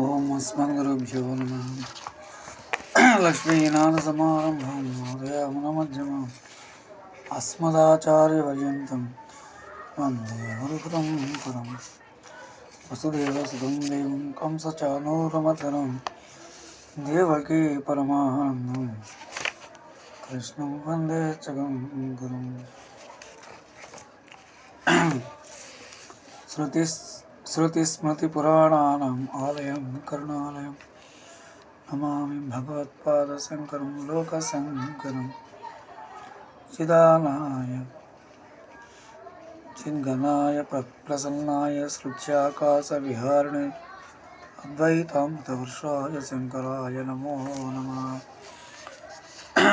ఓం అస్మద్గురుభ్యో నమ లక్ష్మీనాథసమారంభం మోదయామునమధ్యమం అస్మదాచార్యపర్యంతం వందే గురుకులం పరం వసుదేవసుతం దేవం కంసచానూరమతరం దేవకీ పరమానందం కృష్ణం వందే జగం గురుం శృతి శృతిస్మృతిపురాణానాम् ఆలయం కరుణాలయం నమామి భగవత్పాదశంకరం లోకశంకరం చిదానాయ చిద్గణాయ ప్రసన్నాయ సృత్యాకాశవిహారిణి అద్వైతాంతవర్షాయ శంకరాయ నమో నమ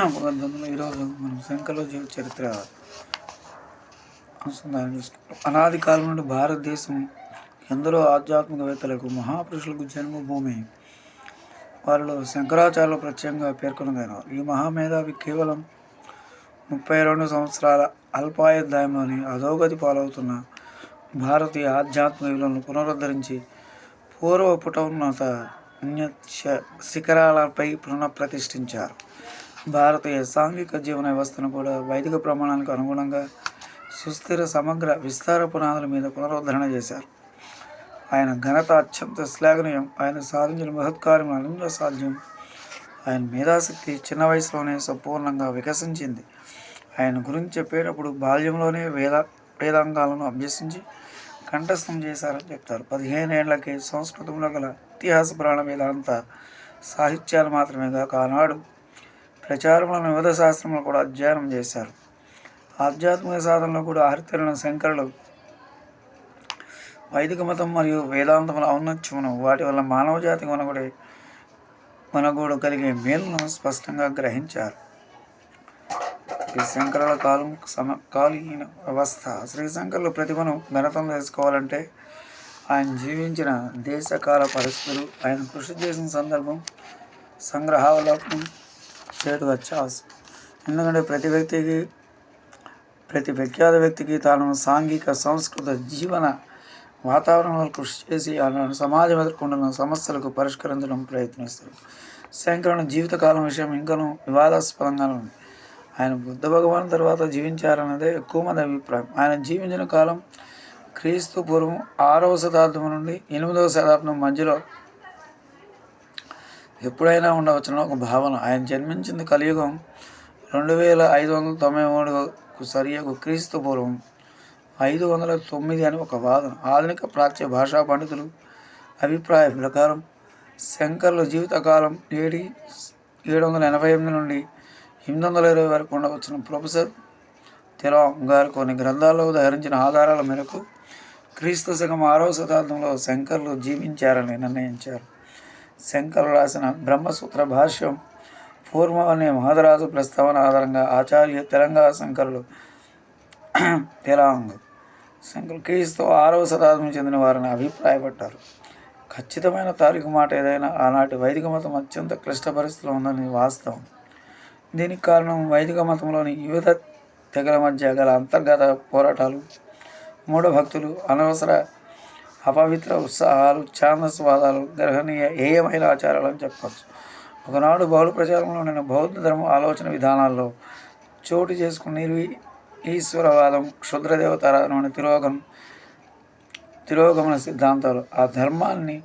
భగవంతుని ఈరోజు మనం శంకర జీవ చరిత్ర అనుసంధానం చేసుకుంటాం అనాది కాలం నుండి భారతదేశం ఎందరో ఆధ్యాత్మికవేత్తలకు మహాపురుషులకు జన్మభూమి వారిలో శంకరాచార్యులు ప్రత్యేకంగా పేర్కొనగాను ఈ మహామేధావి కేవలం ముప్పై రెండు సంవత్సరాల అల్పాయుద్ధాయంలోని అధోగతి పాలవుతున్న భారతీయ ఆధ్యాత్మిక విలువలను పునరుద్ధరించి పూర్వ పుటోన్నత శిఖరాలపై పునఃప్రతిష్ఠించారు. భారతీయ సాంఘిక జీవన వ్యవస్థను కూడా వైదిక ప్రమాణాలకు అనుగుణంగా సుస్థిర సమగ్ర విస్తార పునాదుల మీద పునరుద్ధరణ చేశారు. ఆయన ఘనత అత్యంత శ్లాఘనీయం ఆయన సాధించిన మహత్కార్యం అనంత సాధ్యం ఆయన మేధాశక్తి చిన్న వయసులోనే సంపూర్ణంగా వికసించింది. ఆయన గురించి చెప్పేటప్పుడు బాల్యంలోనే వేద వేదాంగాలను అభ్యసించి కంఠస్థం చేశారని చెప్తారు. పదిహేను ఏళ్ళకే సంస్కృతంలో గల ఇతిహాస పురాణ వేదాంత సాహిత్యాలు మాత్రమే కాక ఆనాడు ప్రచారంలో వివిధ శాస్త్రములు కూడా అధ్యయనం చేశారు. ఆధ్యాత్మిక సాధనలో కూడా ఆరితేరిన శంకరులు వైదిక మతం మరియు వేదాంతముల ఔన్నత్యమును వాటి వల్ల మానవ జాతి కొనగొడే కొనగోడు కలిగే మేలును స్పష్టంగా గ్రహించారు. శ్రీశంకరుల కాలం సమకాలీన వ్యవస్థ శ్రీశంకరుల ప్రతిభను ఘనతం తెలుసుకోవాలంటే ఆయన జీవించిన దేశకాల పరిస్థితులు ఆయన కృషి చేసిన సందర్భం సంగ్రహావలోకం చేయడం అత్యవసరం ఎందుకంటే ప్రతి వ్యక్తికి ప్రతి ప్రఖ్యాత వ్యక్తికి తాను సాంఘిక సంస్కృత జీవన వాతావరణంలో కృషి చేసి ఆనాడు సమాజం ఎదుర్కొంటున్న సమస్యలకు పరిష్కరించడం ప్రయత్నిస్తారు. శంకరుని జీవితకాలం విషయం ఇంకనూ వివాదాస్పదంగానే ఉంది. ఆయన బుద్ధ భగవాన్ తర్వాత జీవించారన్నదే ఎక్కువ మంది అభిప్రాయం. ఆయన జీవించిన కాలం క్రీస్తు పూర్వం ఆరవ శతాబ్దం నుండి ఎనిమిదవ శతాబ్దం మధ్యలో ఎప్పుడైనా ఉండవచ్చున ఒక భావన. ఆయన జన్మించింది కలియుగం రెండు వేల ఐదు వందల తొంభై మూడుకు సరియకు క్రీస్తు పూర్వం. ఐదు వందల తొమ్మిది అని ఒక వాదన. ఆధునిక ప్రాచ్య భాషా పండితులు అభిప్రాయం ప్రకారం శంకర్ల జీవితకాలం ఏడి ఏడు వందల ఎనభై ఎనిమిది నుండి ఎనిమిది వందల ఇరవై వరకు ఉండవచ్చిన. ప్రొఫెసర్ తెలాం గారు కొన్ని గ్రంథాల్లో ధరించిన ఆధారాల మేరకు క్రీస్తు శకం ఆరవ శతాబ్దంలో శంకర్లు జీవించారని నిర్ణయించారు. శంకర్లు రాసిన బ్రహ్మసూత్ర భాష్యం పూర్వ అనే మహదరాజు ప్రస్తావన ఆధారంగా ఆచార్య తెలంగాణ శంకరులు తెలాంగ్ శంకర్ క్రీస్తు ఆరవ శతాబ్దం చెందిన వారిని అభిప్రాయపడ్డారు. ఖచ్చితమైన తారీఖు మాట ఏదైనా ఆనాటి వైదిక మతం అత్యంత క్లిష్ట పరిస్థితిలో ఉందని వాస్తవం. దీనికి కారణం వైదిక మతంలోని వివిధ తెగల మధ్య గల అంతర్గత పోరాటాలు మూఢభక్తులు అనవసర అపవిత్ర ఉత్సాహాలు ఛాందస్వాదాలు గ్రహణీయ ఏయమైన ఆచారాలు అని చెప్పవచ్చు. ఒకనాడు బహుళ ప్రచారంలో నేను బౌద్ధ ధర్మ ఆలోచన విధానాల్లో చోటు చేసుకుని ఈశ్వరవాదం క్షుద్రదేవతారాధన తిరోగం తిరోగమన సిద్ధాంతాలు ఆ ధర్మాన్ని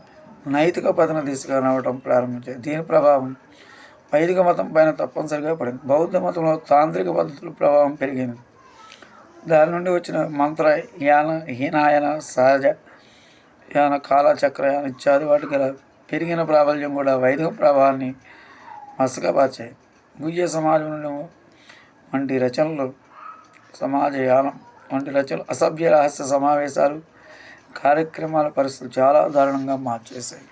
నైతిక పతన దిశగా నవ్వటం ప్రారంభించాయి. దీని ప్రభావం వైదిక మతం పైన తప్పనిసరిగా పడింది. బౌద్ధ మతంలో తాంత్రిక పద్ధతుల ప్రభావం పెరిగింది. దాని నుండి వచ్చిన మంత్ర యాన హీనాయన సహజ యాన కాలచక్రయాన ఇత్యాది వాటి గల పెరిగిన ప్రాబల్యం కూడా వైదిక ప్రభావాన్ని మసకపార్చాయి గుయ్య సమాజం నుండి వంటి రచనలు సమాజ యానం వంటి రచనలు అసభ్య రహస్య సమావేశాలు కార్యక్రమాల పరిస్థితులు చాలా దారుణంగా మార్చేశాయి.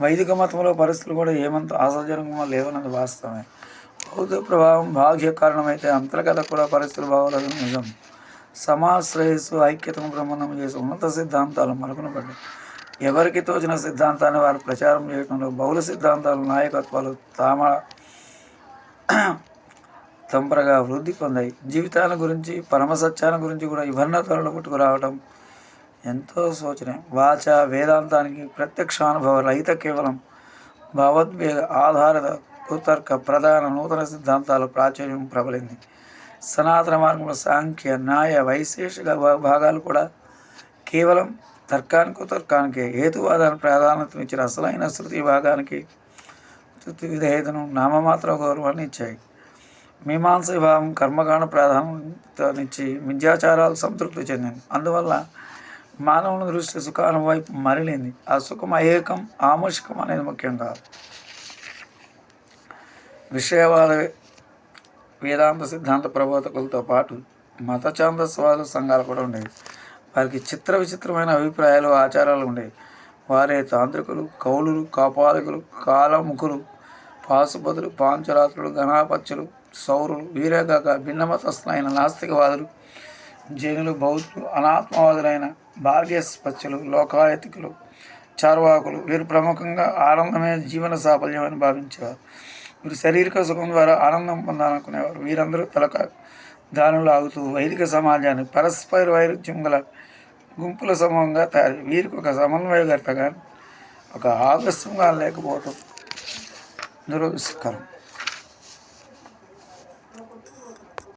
వైదిక మతంలో పరిస్థితులు కూడా ఏమంత ఆశాజనకంగా లేవన్నది వాస్తవమే. భౌతిక ప్రభావం బాహ్య కారణమైతే అంతర్గత కూడా పరిస్థితులు బాగోలేదు నిజం. సమాజ శ్రేయస్సు ఐక్యతను ప్రబంధం చేసి ఉన్నత సిద్ధాంతాలు మరుగున పడ్డాయి ఎవరికి తోచిన సిద్ధాంతాన్ని వారు ప్రచారం చేయడంలో బహుళ సిద్ధాంతాలు నాయకత్వాలు తామ తంపరగా వృద్ధి పొందాయి. జీవితాల గురించి పరమ సత్యాల గురించి కూడా విభిన్నతలను పుట్టుకురావటం ఎంతో శోచనీయం. వాచ వేదాంతానికి ప్రత్యక్ష అనుభవ రహిత కేవలం భావోద్వేగ ఆధారిత కుతర్క ప్రధాన నూతన సిద్ధాంతాల ప్రాచుర్యం ప్రబలింది. సనాతన మార్గంలో సాంఖ్య న్యాయ వైశేషిక భాగాలు కూడా కేవలం తర్కానికి తర్కానికి హేతువాదానికి ప్రాధాన్యతనిచ్చిన అసలైన శృతి భాగానికి శృతి విధేయతను నామమాత్ర గౌరవాన్ని ఇచ్చాయి. మీమాంస విభాగం కర్మకాండ ప్రాధాన్యతనిచ్చి మిథ్యాచారాలు సంతృప్తి చెందింది. అందువల్ల మానవుని దృష్టి సుఖానం వైపు మరలింది. ఆ సుఖం అయేకం ఆమోషికం అనేది ముఖ్యం కాదు. విషయవాద వేదాంత సిద్ధాంత ప్రబోధకులతో పాటు మత ఛాందస్వాద సంఘాలు కూడా ఉండేవి. వారికి చిత్ర విచిత్రమైన అభిప్రాయాలు ఆచారాలు ఉండేవి. వారే తాంత్రికులు కౌలులు కాపాలకులు కాలముఖులు పాసుపతులు పాంచరాత్రులు గణాపత్యులు సౌరులు వీరేగాక భిన్నమతస్థులైన నాస్తికవాదులు జైనులు బౌద్ధులు అనాత్మవాదులైన భాగ్యస్పత్యులు లోకాయతికులు చార్వాకులు వీరు ప్రముఖంగా ఆనందమే జీవన సాఫల్యం అని భావించేవారు. వీరు శారీరక సుఖం ద్వారా ఆనందం పొందాలనుకునేవారు. వీరందరూ తలక దానులు ఆగుతూ వైదిక సమాజాన్ని పరస్పర వైరుధ్యం గల గుంపుల సమూహంగా తయారు. వీరికి ఒక సమన్వయకర్తగా ఒక ఆదర్శంగా లేకపోవటం దురదృష్టకరం.